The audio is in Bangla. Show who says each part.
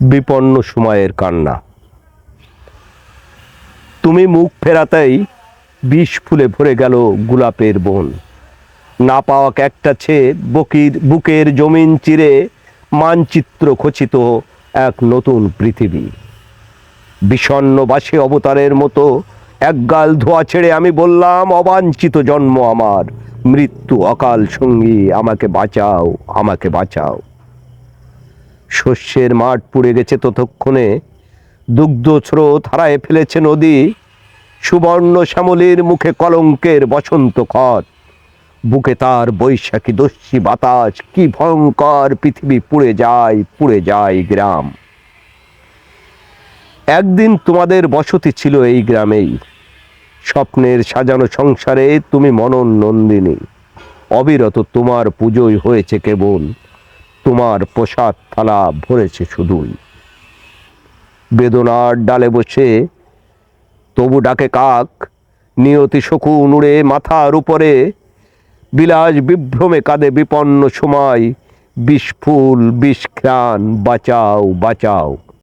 Speaker 1: বিপন্ন সময়ের কান্না। তুমি মুখ ফেরাতেই বিষ ফুলে ভরে গেল গোলাপের বন। না পাওয়া একটা ছেদ বকির বুকের জমিন চিরে মানচিত্র খচিত এক নতুন পৃথিবী। বিষণ্ণ বাসে অবতারের মতো একগাল ধোয়া ছেড়ে আমি বললাম, অবাঞ্ছিত জন্ম আমার। মৃত্যু অকাল সঙ্গী, আমাকে বাঁচাও আমাকে বাঁচাও। শস্যের মাঠ পুড়ে গেছে ততক্ষণে। দুগ্ধ স্রোত হারায় ফেলেছে নদী। সুবর্ণ শ্যামলির মুখে কলঙ্কের বসন্ত খত। বুকে তার বৈশাখী দস্যি বাতাস, কি ভয়ঙ্কর পৃথিবী পুড়ে যায় পুড়ে যায় গ্রাম। একদিন তোমাদের বসতি ছিল এই গ্রামেই। স্বপ্নের সাজানো সংসারে তুমি মনন নন্দিনী। অবিরত তোমার পুজোই হয়েছে কেবল। তোমার প্রসাদ থালা ভরেছে শুধুই। বেদনার ডালে বসে তবু ডাকে কাক, নিয়তি শকু নুড়ে মাথার উপরে, বিলাস বিভ্রমে কাঁদে বিপন্ন সময় বিষফুল বিষখ্রাণ বাঁচাও বাঁচাও।